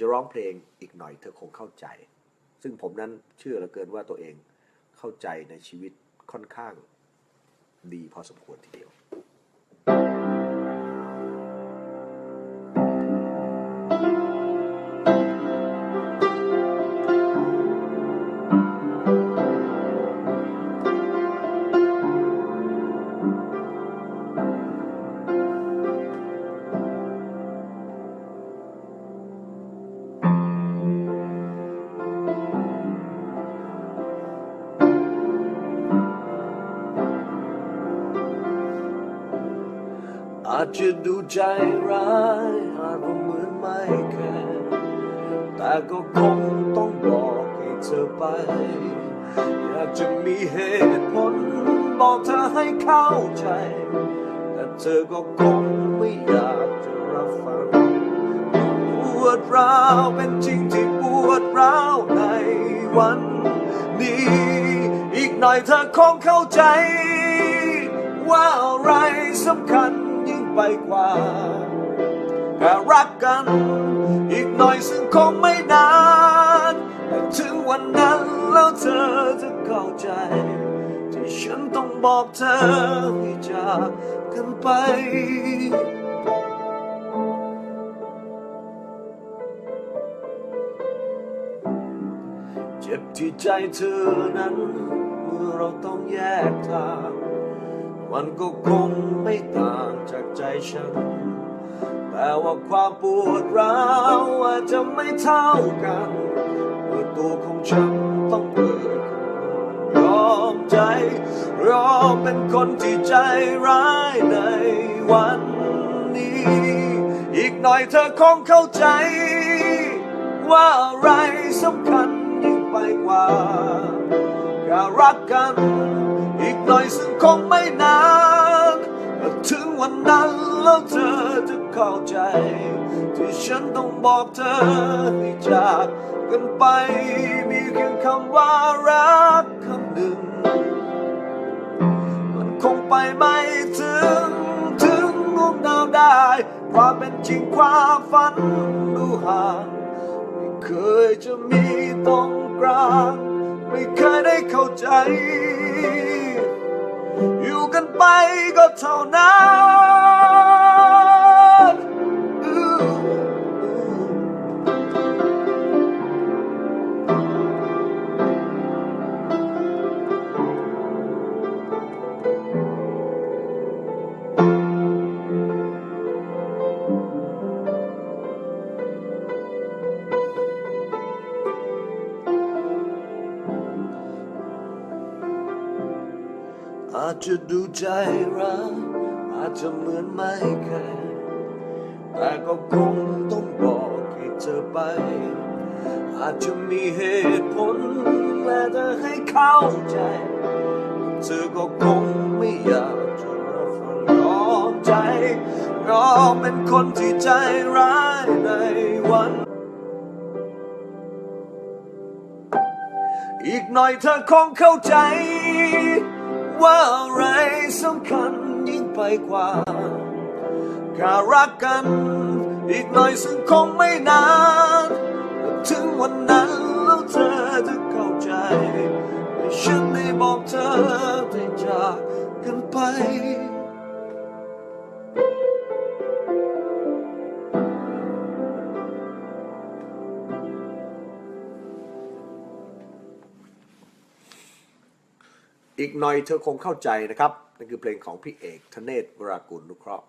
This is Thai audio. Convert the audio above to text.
จะร้องเพลงอีกหน่อยเธอคงเข้าใจ ซึ่งผมนั้นเชื่อเหลือเกินว่าตัวเองเข้าใจในชีวิตค่อนข้างดีพอสมควรทีเดียว อาจจะดูใจร้ายอาจว่าเหมือนไม่แคร์แต่ก็คงต้องบอกให้เธอไป อยากจะมีเหตุผล บอกเธอให้เข้าใจ แต่เธอก็คงไม่อยากจะรับฟังปวดร้าวเป็นจริงที่ปวดร้าวในวันนี้ อีกหน่อยเธอคงเข้าใจ ว่าอะไรสำคัญ ไปกว่าแค่รักกัน อีกหน่อยซึ่งคงไม่นานแต่ถึงวันนั้นแล้วเธอจะเข้าใจ ที่ฉันต้องบอกเธอให้จากกันไปเจ็บที่ใจเธอนั้น เมื่อเราต้องแยกทาง มันก็คงไม่ต่างจากใจฉัน แต่ว่าความปวดร้าวอาจจะไม่เท่ากันเมื่อตัวของฉันต้องเอ่ยยอมใจรอเป็นคนที่ใจร้ายในวันนี้ อีกหน่อยเธอคงเข้าใจ ว่าอะไรสำคัญยิ่งไปกว่าการรักกัน หน่อยซึ่งคงไม่นานถึงวันนั้นแล้วเธอจะเข้าใจ ที่ฉันต้องบอกเธอให้จากกันไป มีเพียงคำว่ารักคำหนึ่ง มันคงไปไม่ถึง ถึงมุมดาวได้ความเป็นจริงความฝันดูห่างไม่เคยจะมีตรงกลาง ไม่เคยได้เข้าใจ อยู่กัน อาจจะดูใจร้ายอาจจะเหมือนไม่แคร์แต่ก็คงต้องบอกให้เธอไป อาจจะมีเหตุผลและจะให้เข้าใจ เธอก็คงไม่อยากจะรับฟังยอมใจยอเป็นคนที่ใจร้ายในวันอีกหน่อยเธอคงเข้าใจ ว่าอะไรสำคัญยิ่งไปกว่าการรักกัน อีกหน่อยซึ่งคงไม่นาน ถึงวันนั้น อีกหน่อยเธอคงเข้าใจนะครับนั่นคือเพลงของพี่เอกธเนศวรากุลนุเคราะห์